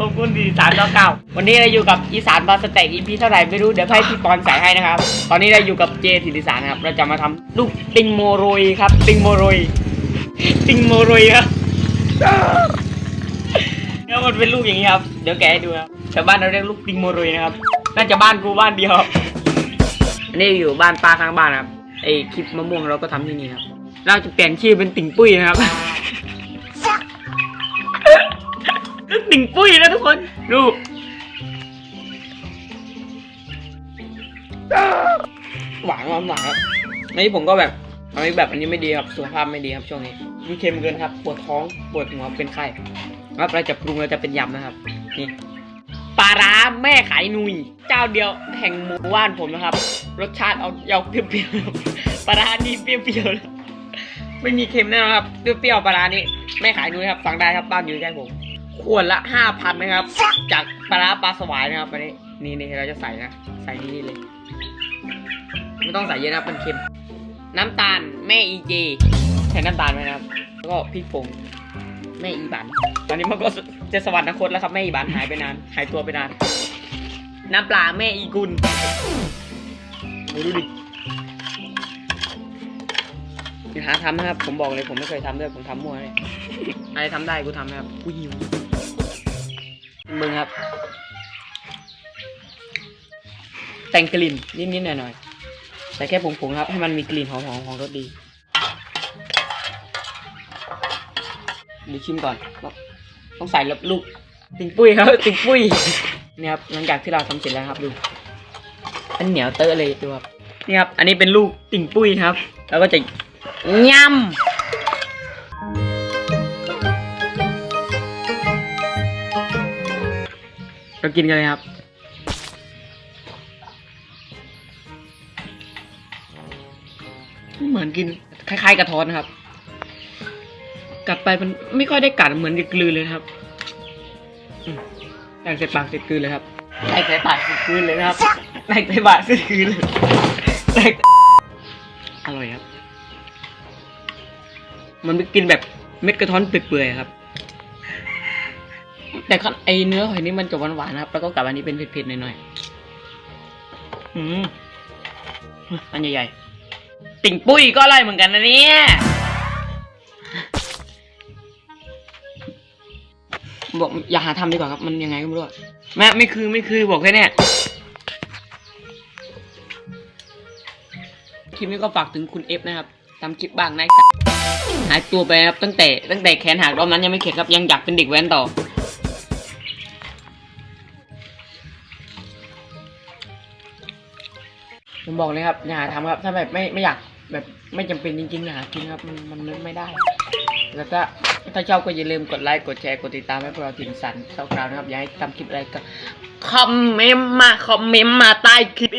ขอบคุณดีสามเก้าเก้าวันนี้เราอยู่กับอีสานบาสเต็กอีพีเท่าไหร่ไม่รู้เดี๋ยวให้พี่ปอนใส่ให้นะครับ ตอนนี้เราอยู่กับเจธิริสารนะครับ เราจะมาทำลูกติงโมโรยครับ ติงโมโรยติงโมโรยครับเนี่ยมันเป็นลูกอย่างนี้ครับ เดี๋ยวแกะให้ดูครับชาวบ้านเราเรียกลูกติงโมโรยนะครับ น่าจะบ้านกูบ้านเดียวครับอันนี้อยู่บ้านป้าข้างบ้านครับไอคลิปมะม่วงเราก็ทำที่นี่ครับ เราจะเปลี่ยนชื่อเป็นติ่งปุ้ยนะครับ ติ่งปุ้ยนะทุกคน ดูหวานหวานหวานครับอันนี้ผมก็แบบอันนี้แบบอันนี้ไม่ดีครับสุขภาพไม่ดีครับช่วงนี้มันเค็มเกินครับปวดท้องปวดหัวเป็นไข้ครับเราจะปรุงเราจะเป็นยำนะครับนี่ปลาร้าแม่ขายนุยเจ้าเดียวแห่งหมู่บ้านผมนะครับ รสชาติเอาเอาเปรี้ยวๆปลาร้านี่เปรี้ยวๆไม่มีเค็มแน่นอนครับเปรี้ยวๆปลาร้านี่แม่ขายนุยครับฟังได้ครับบ้านอยู่ใกล้ผม ขวดละห้าพันนะครับ จากปลาปลาสวายนะครับอันนี้นี่นี่เราจะใส่นะ ใส่นี่เลย ไม่ต้องใส่เยอะนะครับมันเค็ม น้ำตาลแม่อีเจใส่น้ำตาลไหมนะครับ แล้วก็พริกผงแม่อีบัน ตอนนี้มันก็จะสวรรคตแล้วครับแม่อีบันหายไปนาน หายตัวไปนาน น้ำปลาแม่อีกุลดูดิอย่หาทำนะครับ ผมบอกเลยผมไม่เคยทำด้วยผมทำมั่วเลยอะไรทำได้กูทำนะครับ กูหิวมึงครับ แต่งกลิ่นนิดๆหน่อยๆใส่แค่ผงๆครับ ให้มันมีกลิ่นหอมๆของรสดีเดี๋ยวชิมก่อน ต้องใส่ลูกติ่งปุ้ยครับติ่งปุ้ยเนี่ยครับหลังจากที่เราทำเสร็จแล้วครับดูอันเหนียวเตอะเลยดูครับนี่ครับ อันนี้เป็นลูกติ่งปุ้ยครับ แล้วก็จะยำ เรากินกันเลยครับ เหมือนกินคล้ายๆกระท้อนนะครับ กัดไปมันไม่ค่อยได้กัดเหมือนจะกลืนเลยนะครับแตกใส่ปากเสร็จกลืนเลยครับแตกใส่ปากเสร็จกลืนเลยนะครับแตกใส่ปากเสร็จกลืนเลยแตกอร่อยครับ มันกินแบบเม็ดกระท้อนเปื่อยๆครับ แต่ข้างไอเนื้อหอยนี่มันจะหวานๆนะครับ แล้วก็กับอันนี้เป็นเผ็ดๆหน่อยๆ อืมอันใหญ่ๆ ติ่งปุ้ยก็อร่อยเหมือนกันนะเนี่ย บอกอย่าหาทำดีกว่าครับ มันยังไงก็ไม่รู้แม่ไม่คือไม่คือบอกแค่เนี้ยคลิปนี้ก็ฝากถึงคุณเอฟนะครับทำคลิปบ้างนะหายตัวไปครับตั้งแต่ตั้งแต่แขนหักรอบนั้นยังไม่เข็ดครับยังอยากเป็นเด็กแว้นต่อ ผมบอกเลยครับอย่าหาทำครับ ถ้าแบบไม่ไม่อยากแบบไม่จำเป็นจริงๆอย่าหากินครับ มันมันมันไม่ได้ แล้วก็ถ้าชอบก็อย่าลืมกดไลค์กดแชร์กดติดตามให้พวกเราถิ่นสันเท่าคราวนะครับอยากให้ทำคลิปอะไรก็คอมเมนต์มาคอมเมนต์มาใต้คลิป